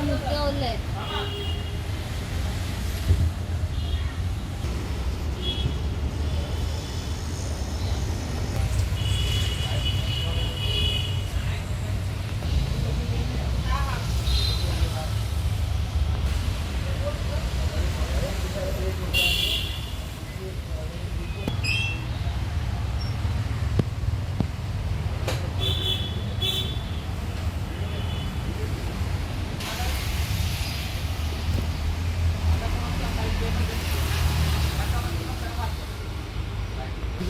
pumunod ulit.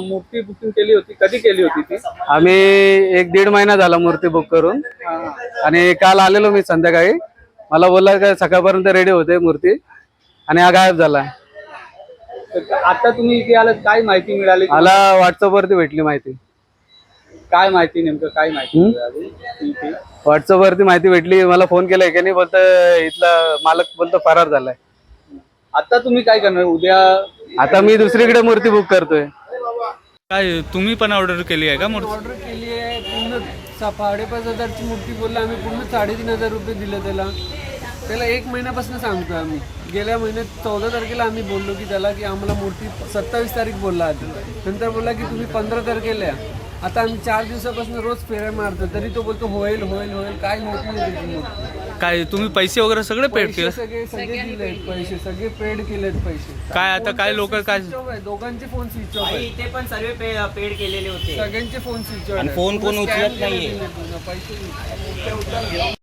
मूर्ती booking केली होती कधी केली होती ती? आम्ही एक दीड महिना झाला मूर्ती बुक करून. आणि काल आलेलो मी संध्याकाळी. मला बोलला का सकाळपर्यंत रेडी होते मूर्ती आणि हा गायब झाला. तर आता तुम्ही इथे आलात काय माहिती मिळाली मला व्हॉट्सअप वरती भेटली माहिती. काय माहिती नेमकं काय माहिती मिळाली इथे? व्हॉट्सअप वरती माहिती भेटली मला फोन केला की नाही बोलत इथला मालक बोलतो फरार झालाय. आता तुम्ही काय करणार? उद्या आता मी दुसरीकडे मूर्ती बुक करतोय. काय तुम्ही पण ऑर्डर केली आहे का मूर्ती? ऑर्डर केली आहे पूर्ण सा- साडेपाच हजारची मूर्ती बोलला आम्ही पूर्ण साडेतीन हजार रुपये दिले त्याला. त्याला एक महिन्यापासून सांगतो आम्ही. गेल्या महिन्यात चौदा तारखेला आम्ही बोललो की त्याला की आम्हाला मूर्ती सत्तावीस तारीख बोलला आधी. नंतर बोलला की तुम्ही पंधरा तारखेला या. आता आम्ही चार दिवसापासून रोज फेऱ्या मारतो तरी तो बोलतो होईल होईल होईल काय होत नाही त्याची मूर्ती. काय तुम्ही पैसे वगैरे सगळे पेड पैसे केले? सगळे सगळे दिलेत पैसे सगळे पेड केलेत पैसे. काय आता काय लोक काय? Switch off आहे, दोघांचे फोन स्विच ऑफ आहे. इथे पण सर्व पे पेड केलेले होते. सगळ्यांचे फोन स्विच ऑफ आणि phone कोण उचलत नाहीये. पैसे